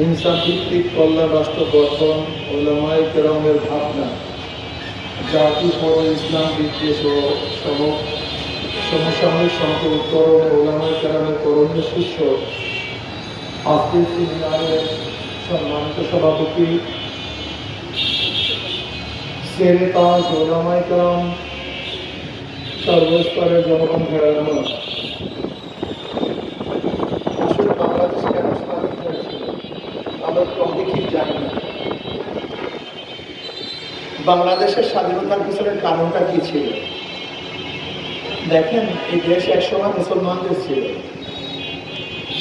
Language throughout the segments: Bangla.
হিংসা ভিত্তিক কল্যাণ রাষ্ট্র গঠন ওলামাই কেরামের ভাবনা, জাতি পর ইসলাম বিদ্বেষ ও সম, সমসাময়িক উত্তরণে ওলামাই কেরামের করণীয় শীর্ষ আজকের সেমিনারের সম্মানিত সভাপতি সেরে তাজ ওলামাই কেরাম, সর্বস্তরের জনগণ ঘেরানো আসলে বাংলাদেশ কেন স্বাধীন হয়েছিল অনেকেই জানি। বাংলাদেশের স্বাধীনতার পিছনের কারণটা কি ছিল? দেখেন, এই দেশ একসময় মুসলমানদের ছিল।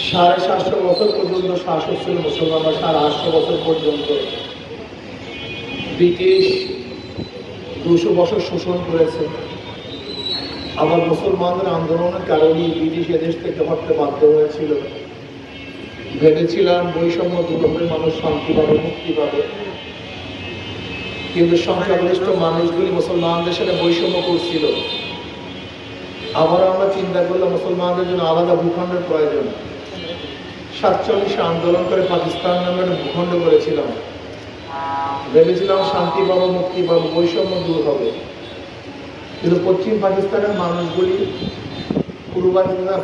সাড়ে সাতশো বছর পর্যন্ত শাসক ছিল মুসলমানরা সাড়ে আটশো বছর পর্যন্ত। ব্রিটিশ দুশো বছর শোষণ করেছে। আবার মুসলমানদের আন্দোলনের কারণেই ব্রিটিশ এদেশ থেকে হটতে বাধ্য হয়েছিল। ভেবেছিলাম বৈষম্য দূর হলে মানুষ শান্তি পাবে, মুক্তি পাবে। কিন্তু সংখ্যাগরিষ্ঠ মানুষগুলি মুসলমানদের সাথে বৈষম্য করছিল। আবার আমরা চিন্তা করলাম মুসলমানদের জন্য আলাদা ভূখণ্ডের প্রয়োজন। সাতচল্লিশে আন্দোলন করে পাকিস্তান নামে ভূখণ্ড করেছিলাম। ভেবেছিলাম শান্তি পাবো, মুক্তি পাবো, বৈষম্য দূর হবে। কিন্তু পশ্চিম পাকিস্তানের মানুষগুলি পূর্ব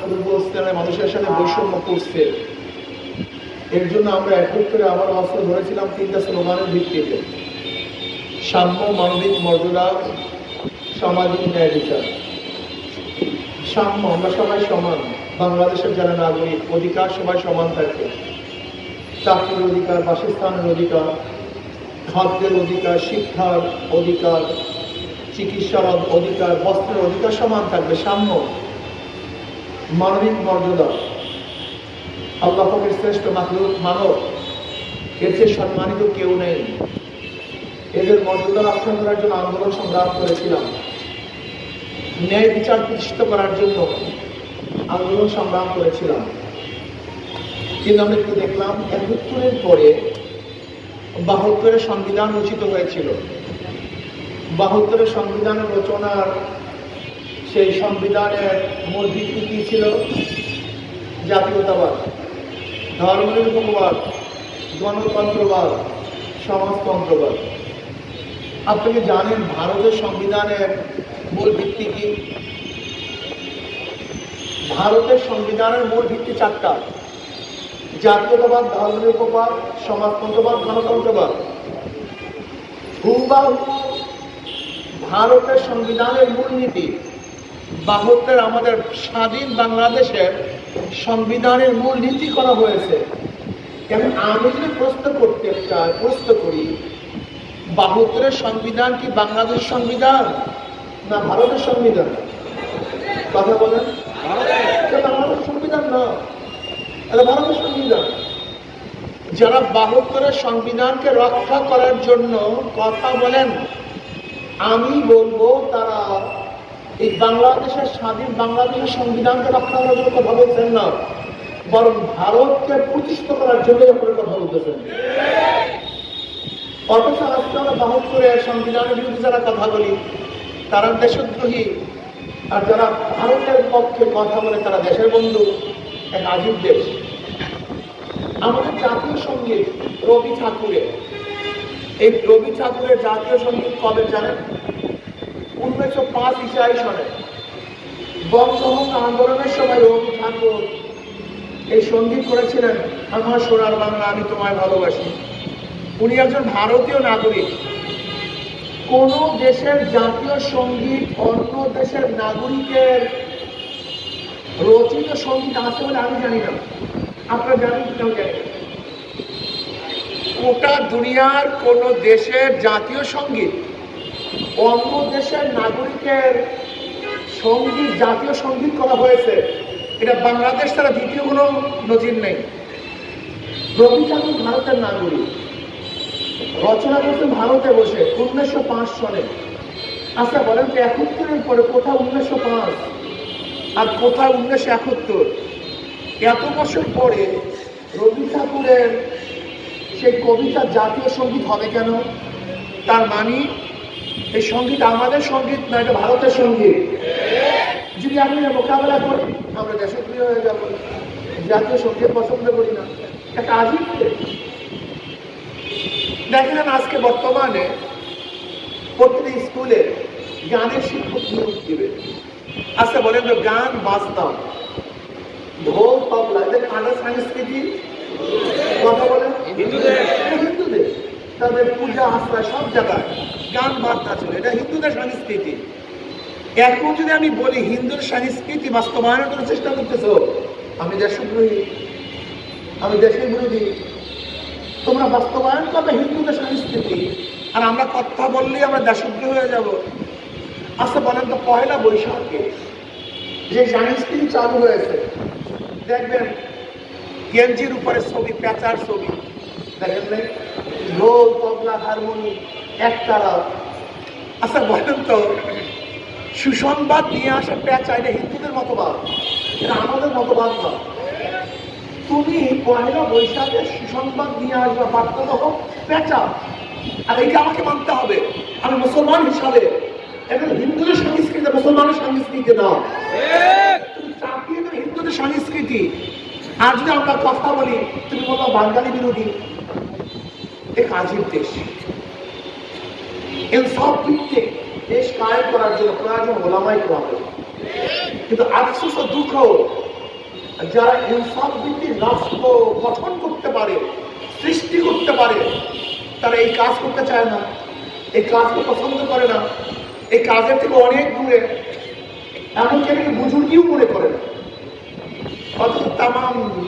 পূর্বস্থানের মানুষের সাথে বৈষম্য করছে। এর জন্য আমরা একত্র করে আবার অস্ত্র ধরেছিলাম তিনটা স্লোগানের ভিত্তিতে। সাম্য, মানবিক মর্যাদা, সামাজিক ন্যায় বিচার। সাম্য, আমরা সবাই সমান। বাংলাদেশের যারা নাগরিক, অধিকার সবাই সমান থাকে। চাকরির অধিকার, বাসস্থানের অধিকার, খাদ্যের অধিকার, শিক্ষার অধিকার, চিকিৎসার অধিকার, বস্ত্রের অধিকার সমান থাকবে। সাম্য, মানবিক মর্যাদা। আল্লাহ পাকের শ্রেষ্ঠ মাহলুক মানব। এর চেয়ে সম্মানিত কেউ নেই। এদের মর্যাদা রক্ষা করার জন্য আন্দোলন সংগ্রাম করেছিলাম। ন্যায় বিচার প্রতিষ্ঠিত করার জন্য আন্দোলন সংগ্রাম করেছিলাম। কিন্তু আমরা একটু দেখলাম, একাত্তরের পরে বাহাত্তরের সংবিধান রচিত হয়েছিল। বাহাত্তরের সংবিধান রচনার সেই সংবিধানের মূল ভিত্তি কি ছিল? জাতীয়তাবাদ। ধর্মনিরপেক্ষবাদ গণতন্ত্রবাদ, সমাজতন্ত্রবাদ। আপনি জানেন ভারতের সংবিধানের মূল ভিত্তি কি? ভারতের সংবিধানের মূল ভিত্তি চারটা। জাতীয়তাবাদ ধর্মনিরপেক্ষবাদ সমাজতন্ত্রবাদ, গণতন্ত্রবাদ। হুবাহু ভারতের সংবিধানের মূলনীতি বাহাত্তর আমাদের স্বাধীন বাংলাদেশের সংবিধানের মূল নীতি করা হয়েছে। এখন আমি যদি প্রশ্ন করতে চাই, প্রশ্ন করি বাহাত্তরের সংবিধান কি বাংলাদেশ সংবিধান না ভারতের সংবিধান? কথা বলেন। বাংলাদেশ সংবিধান না। এটা ভারতের সংবিধান। যারা বাহাত্তরের সংবিধানকে রক্ষা করার জন্য কথা বলেন, আমি বলব তারা এই বাংলাদেশের স্বাধীন বাংলাদেশের সংবিধানকে রক্ষা করার জন্য কথা বলছেন না, বরং ভারতকে প্রতিষ্ঠিত করার জন্য করে কথা বলতেছেন। অথচ আজকে আমরা বাহাত্তরের সংবিধানের বিরুদ্ধে যারা কথা বলি, তারা দেশদ্রোহী, আর যারা ভারতের পক্ষে কথা বলে, তারা দেশের বন্ধু, এক আজীব দেশ। আমাদের জাতীয় সংগীত রবি ঠাকুরের। এই রবি ঠাকুরের জাতীয় সংগীত কবে জানেন? উনিশশো পাঁচ ইসাই সনে বঙ্গভঙ্গ আন্দোলনের সময় রবি ঠাকুর এই সংগীত করেছিলেন আমার সোনার বাংলা, আমি তোমায় ভালোবাসি। উনি একজন ভারতীয় নাগরিক। কোন দেশের জাতীয় সংগীত অন্য দেশের নাগরিকের রচিত সংগীত আছে বলে আমি জানি না। আপনারা জানেন কেউ জানেন? গোটা দুনিয়ার কোন দেশের জাতীয় সংগীত অন্য দেশের নাগরিকের সংগীত, জাতীয় সংগীত করা হয়েছে। এটা বাংলাদেশ ছাড়া দ্বিতীয় কোনো নজির নেই। রবি ঠাকুর ভারতের নাগরিক। রচনা করছেন ভারতে বসে উনিশশো পাঁচ সনে। আচ্ছা বলেন তো একাত্তরের পরে কোথাও উনিশশো পাঁচ? আর কোথাও উনিশশো একাত্তর? এত বছর পরে রবি ঠাকুরের সেই কবিতা জাতীয় সংগীত হবে কেন? তার মানে এই সংগীত আমাদের সংগীত না এটা ভারতের সংগীত? যদি আমি মোকাবেলা করি আমরা দেশপ্রিয় হয়ে যাব। জাতীয় সংগীত পছন্দ করি না। একটা আজিব দেখলেন আজকে বর্তমানে প্রতিটি স্কুলে গানের শিক্ষক নিয়োগ দিবে। আজকে বলেন তো গান বাজনা ঢোল তবলা এদের কানের সংস্কৃতি? কথা বলেন। হিন্দুদের। হিন্দুদের। তাদের পূজা আশ্রয় সব জায়গায় গান বাজনা ছিল। এটা হিন্দুদের সংস্কৃতি। এখন যদি আমি বলি হিন্দুর সংস্কৃতি বাস্তবায়নের জন্য চেষ্টা করতেছো, আমি দেশদ্রোহী আমি দেশের বিরোধী। তোমরা বাস্তবায়ন করবে হিন্দুদের সংস্কৃতি। আর আমরা কথা বললেই আমরা দেশদ্রোহী হয়ে যাব। আচ্ছা বলেন তো, পয়লা বৈশাখে যে সংস্কৃতি চালু হয়েছে, দেখবেন, গেঞ্জির উপরে ছবি, পেঁচার ছবি। দেখেন নাই? ঢোল তবলা হারমোনি একতারা। আচ্ছা বলেন তো সুসংবাদ নিয়ে আসা পেঁচা এটা হিন্দুদের মতবাদ? এটা আমাদের মতবাদ না। তুমি পয়লা বৈশাখে সুসংবাদ নিয়ে আসবা বার্তা তখন পেঁচা আর এইটা আমাকে মানতে হবে। আমি মুসলমান হিসাবে। এখন হিন্দুদের সংস্কৃতি মুসলমানের সংস্কৃতি না। হিন্দুদের সংস্কৃতি। আর যদি আমরা কথা বলি তুমি বলো বাঙালি বিরোধী। এক আজীব দেশ। ইনসাফ ভিত্তিক দেশ কায়েম করার জন্য প্রয়োজন ওলামাই করা কিন্তু আফসোস ও দুঃখ, যারা ইনসাফ ভিত্তিক রাষ্ট্র গঠন করতে পারে, সৃষ্টি করতে পারে, তারা এই কাজ করতে চায় না। এই কাজকে পছন্দ করে না। এই কাজের থেকে অনেক দূরে। এমনকি আমি বুজুর্গিও মনে করে না অথচ তাম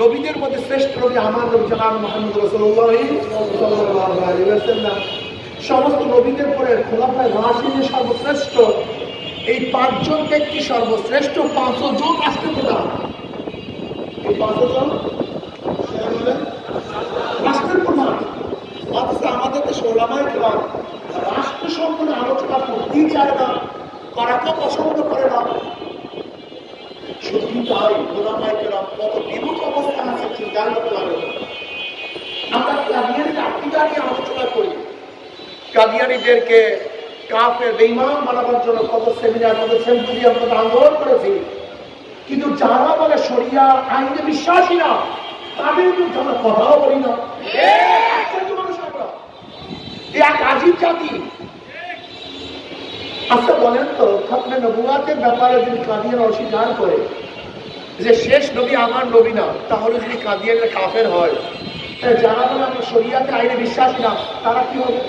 নবীদের মধ্যে শ্রেষ্ঠ নবী আমার নবী জানান মোহাম্মদ রসুল্লাহ সমস্ত নবীদের পরে খোলাফায় রাশিদের সর্বশ্রেষ্ঠ, এই পাঁচজন ব্যক্তি সর্বশ্রেষ্ঠ পাঁচশো জন রাষ্ট্রপ্রধান এই পাঁচশো জন রাষ্ট্রের প্রধান অথচ আমাদের দেশে ওলামাই কেরাম রাষ্ট্র সম্পর্কে আলোচনা করতেই চায় না করাকেও পছন্দ করে না শুধু তাই ওলামাই কেরাম কত বিমুখ অবস্থা আছে চিন্তা করতে পারে না। আমরা কাদিয়ানির আকিদা নিয়ে আলোচনা করি কাদিয়ানিদেরকে কাফের বেইমান বানাবার জন্য কত সেমিনার, কত সেম্পুজিয়াম কত আন্দোলন করেছি। কিন্তু যারা বলে শরিয়া আইনে বিশ্বাসী না, তাদের বিরুদ্ধে আমরা কথাও বলি না। এক জাতি। আচ্ছা বলেন তো নবুয়াতের ব্যাপারে যদি কাদিয়ান অস্বীকার করে যে শেষ নবী আমার নবী না, তাহলে যদি কাদিয়ানের কাফের হয় যারা বলে আমি শরিয়াতে আইনে বিশ্বাসী না, তারা কি হবে?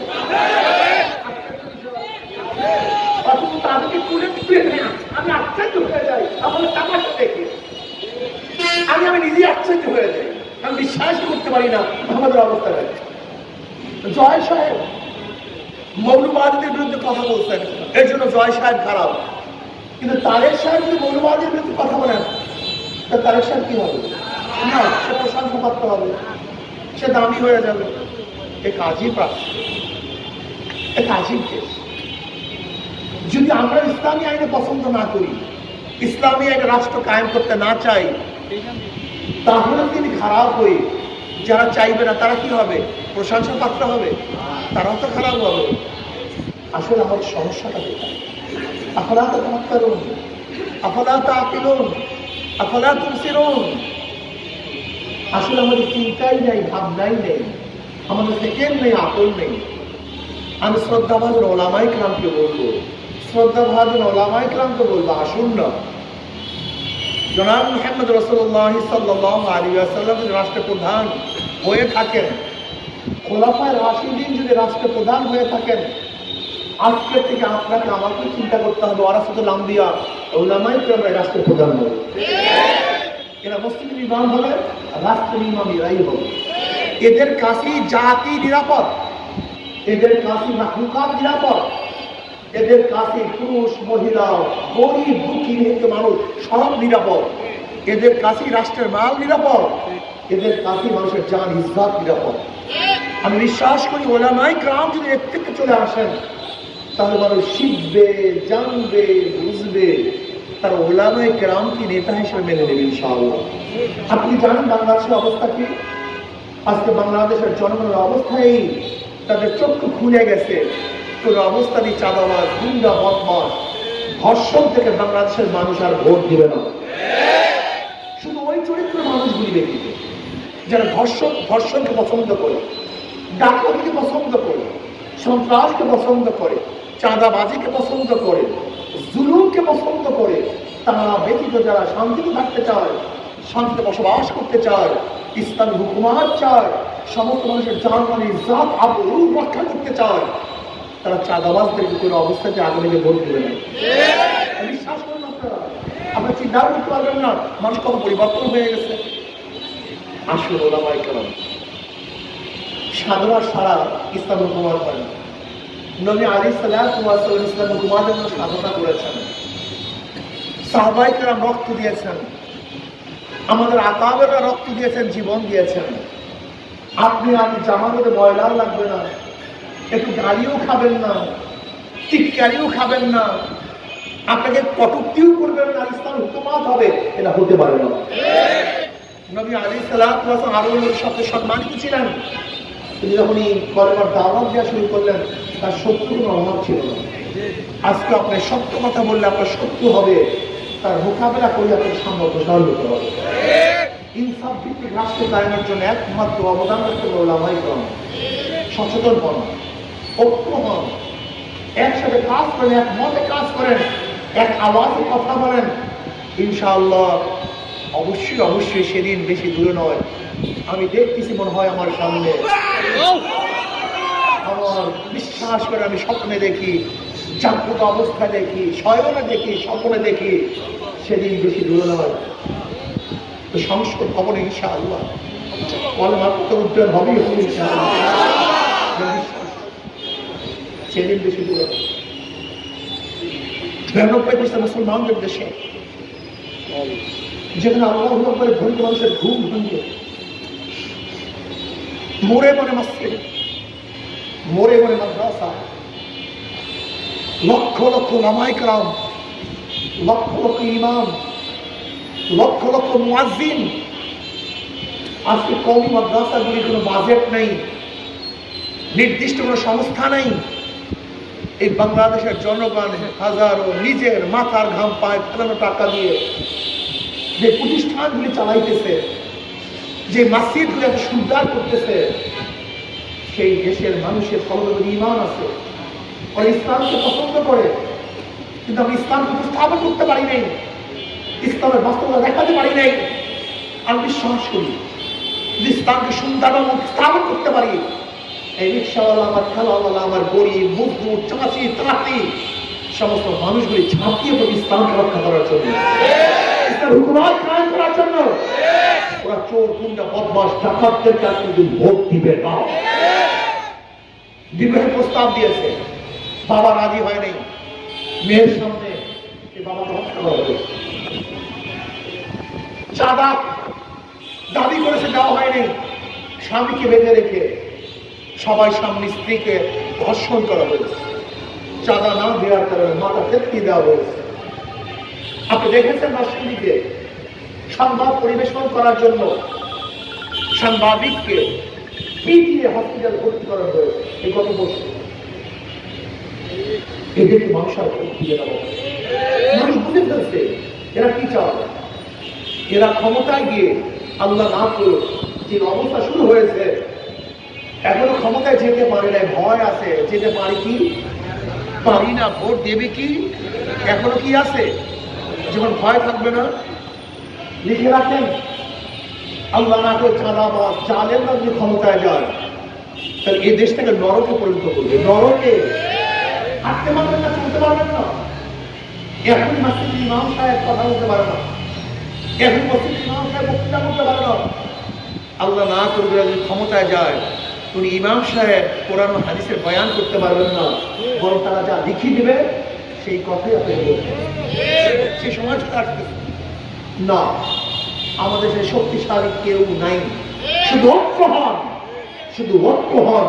তাদেরকে তুলে তুলে নেয়া আমি আশ্চর্য হয়ে যাই আমাদের টাকাটা দেখে। আমি আমি নিজেই আশ্চর্য হয়ে যাই। আমি বিশ্বাসই করতে পারি না আমাদের অবস্থাটা জয় সাহেব, মৌলবাদীদের বিরুদ্ধে কথা বলছেন। এর জন্য জয় সাহেব খারাপ। কিন্তু তারেক সাহেব যদি মৌলবাদীর বিরুদ্ধে কথা বলেন, তা তারেক সাহেব কি হবে? না, সে প্রশংসা করতে হবে। সে দামি হয়ে যাবে। এ কাজই প্রাপ্ত এ কাজই দেশ। যদি আমরা ইসলামী আইনে পছন্দ না করি, ইসলামী এক রাষ্ট্র কায়েম করতে না চাই, তাহলে তিনি খারাপ হয়ে যারা চাইবে না, তারা কি হবে? প্রশংসা পাত্র হবে? তারাও তো খারাপ হবে। আসলে আমার সমস্যাটা কোথায়? আফলা তো তমাত্তারুন আফলা তো আকিলুন আফলা তুমসিরুন আসলে আমাদের চিন্তাই নেই, ভাবনাই নেই। আমাদের সেকেন্ড নেই আকল নেই। আমি শ্রদ্ধাভাজন ওলামাই ক্রামকে বলব শ্রদ্ধাভাজন ওলামাই ক্রামকে বলব, আসুন না। জনাব মোহাম্মদ রসুল্লাহ সাল্লাহ আলী আসাল্লাম রাষ্ট্রপ্রধান হয়ে থাকেন, খোলাফায় রাশিদিন যদি রাষ্ট্রপ্রধান হয়ে থাকেন আজকের থেকে আপনাকে আমাকে চিন্তা করতে হবে ওরাসতুল আম্বিয়া, ওলামাই ক্রামের রাষ্ট্রপ্রধান হবে। এরা মুসলিম ইমাম হবে, রাষ্ট্রের ইমাম এরাই হবে। এদের কাছেই জাতি নিরাপদ, এদের কাছে মাহলুকাত নিরাপদ। এদের কাছে পুরুষ, মহিলা, গরিব, দুঃখী নিহিত মানুষ সব নিরাপদ। এদের কাছে রাষ্ট্রের মাল নিরাপদ। এদের কাছে মানুষের জান, ইজ্জাত নিরাপদ। আমি বিশ্বাস করি ওলামাই গ্রাম যদি এর থেকে চলে আসেন, তাহলে মানুষ শিখবে, জানবে, বুঝবে। তার ওলামাই গ্রামকে নেতা হিসেবে মেনে নেবে, ইনশাআল্লাহ। আপনি জানেন বাংলাদেশের অবস্থা কি? আজকে বাংলাদেশের জনগণের অবস্থা এই। তাদের চক্ষু খুলে গেছে। কোন অবস্থানই চাঁদাবাজ, গুন্ডা বদমাস ধর্ষণ থেকে বাংলাদেশের মানুষ আর ভোট দিবে না। শুধু ওই চরিত্র মানুষগুলি ব্যক্তিতে যারা ধর্ষণ, ধর্ষণকে পছন্দ করে, ডাকাতিকে পছন্দ করে, সন্ত্রাসকে পছন্দ করে, চাঁদাবাজিকে পছন্দ করে, জুলুমকে পছন্দ করে, তারা ব্যতীত যারা শান্তিতে থাকতে চায়, শান্তিতে বসবাস করতে চায়, ইসলামী হুকুমাত চায়, সমস্ত মানুষের জানমানি জাত আবরু রক্ষা করতে চায় তারা চাঁদাবাজদেরকে কোনো অবস্থাতে আগামীতে ভোট দেবে না বিশ্বাস করুন আপনারা। চিন্তা করতে পারবেন না, মানুষ কত পরিবর্তন হয়ে গেছে। আসলে ওলামাই কেন সাধনার সারা ইসলাম হুকুমার হয় নবী আলী সাল্লাহ ইসলাম জন্য সাধনা করেছেন। সাহবাইকেরা রক্ত দিয়েছেন। আমাদের আকাবেরা রক্ত দিয়েছেন, জীবন দিয়েছেন। আপনি আমি জামানোতে ময়লাও লাগবে না। একটু গালিও খাবেন না, চিৎকারিও খাবেন না। আপনাকে কটুক্তিও করবেন না ইসলাম হুকুমাত হবে, এটা হতে পারে না। নবী আলী সালাম আরও সাথে সম্মানিত ছিলেন। তিনি যখনই কলেমার দাওয়াত দেওয়া শুরু করলেন, তার শত্রু কোনো অভাব ছিল না। আজকে আপনি সত্য কথা বললে আপনার শত্রু হবে, তার মোকাবেলা করলে আপনার সামনে অগ্রসর হতে হবে। ইনসাফ ভিত্তিক রাষ্ট্র কায়েমের জন্য একমাত্র অবদান রাখতে বললাম সচেতন হন। ঐক্য হন। একসাথে কাজ করেন, এক মতে কাজ করেন, এক আওয়াজে কথা বলেন। ইনশাআল্লাহ, অবশ্যই অবশ্যই সেদিন বেশি দূরে নয়। আমি দেখতেছি মনে হয় আমার সামনে। আমার বিশ্বাস করে আমি স্বপ্নে দেখি, জাগ্রত অবস্থা দেখি শয়নে দেখি, স্বপ্নে দেখি, সেদিন বেশি দূরে নয়। সংস্কৃত খবর ইনশাআল্লাহ। কলমা তো উজ্জ্বল হবেই হবে ইনশাআল্লাহ। সেদিন বেশি দূরে। নিরানব্বই পয়সা মুসলমানদের দেশে। যেখানে আল্লাহ করে ধরিত মানুষের ঘুম ভাঙে। মোড়ে মনে মসজিদ। মোড়ে মনে মাদ্রাসা লক্ষ লক্ষ নামাইকরাম লক্ষ লক্ষ ইমাম, লক্ষ লক্ষ মুয়াজ্জিন। আজকে কৌমি মাদ্রাসাগুলির কোনো বাজেট নেই, নির্দিষ্ট কোনো সংস্থা নেই। এই বাংলাদেশের জনগণ হাজারো নিজের মাথার ঘাম পায় ফেলানো টাকা দিয়ে যে প্রতিষ্ঠানগুলি চালাইতেছে, যে মাসজিদগুলি এত করতেছে, সেই দেশের মানুষের সর্বোপরি ইমান আছে। ওরা ইসলামকে পছন্দ করে, কিন্তু আমি ইসলামকে উপস্থাপন করতে পারি নাই, ইসলামের বাস্তবতা দেখাতে পারি নাই। আমি বিশ্বাস করি ইসলামকে সুন্দরভাবে উপস্থাপন করতে পারি এই রিক্সাওয়ালা আমার ঠেলাওয়ালা আমার গরিব মজদুর চাষি তাঁতি সমস্ত মানুষগুলি ঝাঁপিয়ে পড়ে ইসলামকে রক্ষা করার জন্য। দিবে প্রস্তাব দিয়েছে, বাবা রাজি হয় নাই। মেয়ের সামনে চাঁদা দাবি করেছে দেওয়া হয়নি স্বামীকে বেঁধে রেখে সবাই সামনে স্ত্রীকে ধর্ষণ করা হয়েছে। চাঁদা না দেওয়ার কারণে মাথা তেতকি দেওয়া হয়েছে? আপনি দেখেছেন রাষ্ট্রপতিকে সংবাদ পরিবেশন করার জন্য সাংবাদিককে পিটিয়ে হসপিটাল ভর্তি করা হয়েছে এই গত বছর। এদেরকে মানুষ আর মানুষ বুঝে ফেলছে, এরা কি চায়? এরা ক্ষমতায় গিয়ে আল্লাহ না করুক, যে অবস্থা শুরু হয়েছে এখনও ক্ষমতায় যেতে পারে না ভয় আছে, যেতে পারি কি? পারি না, ভোট দেবে কি? এখনও কি আছে? যখন ভয় থাকবে না, লিখে রাখেন, আল্লাহ না করে চাঁদাবাজ চালের না যদি ক্ষমতায় যায়, তাহলে এই দেশটাকে নরকে পরিণত করবে, নরকে। হাঁটতে পারবেন না, চলতে পারবেন না। এখন মসজিদ ইমাম সাহেব কথা বলতে পারে না। এখন মসজিদ ইমাম সাহেব বক্তৃতা করতে পারে না। আল্লাহ না করবে যদি ক্ষমতায় যায়। উনি ইমাম সাহেব কোরআন হাদিসের বয়ান করতে পারবেন না, বরং তারা যা লিখে দিবে, সেই কথাই হবে। সেই সময় চলে না, আমাদের সেই শক্তিশালী কেউ নাই। শুধু ঐক্য হন, শুধু ঐক্য হন,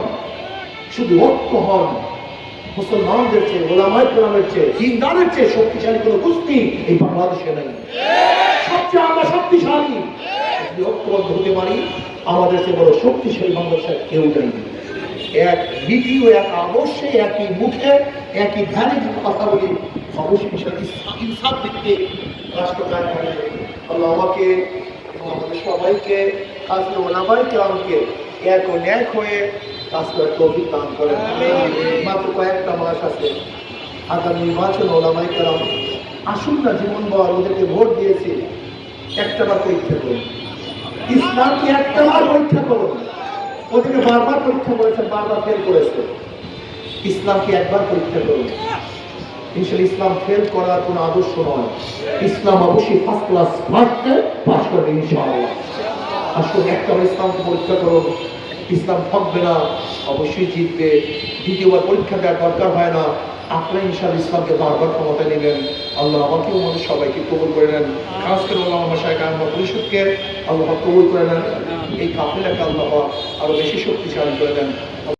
শুধু ঐক্য হন। মুসলমানদের চেয়ে ওলামাই কোরআনের চেয়ে, দিনদারের চেয়ে শক্তিশালী কোনো কুস্তি এই বাংলাদেশে নাই। সবচেয়ে আমরা শক্তিশালী। ঐক্যবদ্ধ হতে পারি আমাদের চেয়ে বড় শক্তিশালী বাংলাদেশের কেউ নেই। এক নীতি এক আদর্শে একই মুখে একই ধ্যানে কথা বলি অবশ্যই ইনসাফ ভিত্তিক রাষ্ট্র আল্লাহ আমাকে আমাদের সবাইকে আজকে ওলামাই কেরামকে এক ও ন্যাক হয়ে কাজ করে তৌফিক দান করেন। মাত্র কয়েকটা মাস আছে। আগামী নির্বাচন ওলামাই কেরাম আসুন না জীবন বল ওদেরকে ভোট দিয়েছি। একটা বার পরীক্ষা করুন। ইসলামকে একটাবার পরীক্ষা করুন ওদেরকে বারবার পরীক্ষা করেছেন বারবার ফেল করেছে। ইসলামকে একবার পরীক্ষা করুন ইনশাল ইসলাম ফেল করার কোনো আদর্শ নয়। ইসলাম অবশ্যই ফার্স্ট ক্লাস ফার্স্টে পাস করবে ইনশাআল্লাহ। আসলে একটা ইসলামকে পরীক্ষা করুন ইসলাম থাকবে না। অবশ্যই জিতবে। দ্বিতীয়বার পরীক্ষা দেওয়ার দরকার হয় না। আপনারা ইনশাল ইসলামকে বারবার ক্ষমতা নিলেন। আল্লাহ আমাকেও আমাদের সবাইকে কবুল করে নেন। খাস করে আল্লাহ আমার সাহেব আহমদ পরিষদকে আল্লাহ কবুল করে নেন। এই কাপড়টাকে আল্লাহ আরও বেশি শক্তিশালী করে দেন।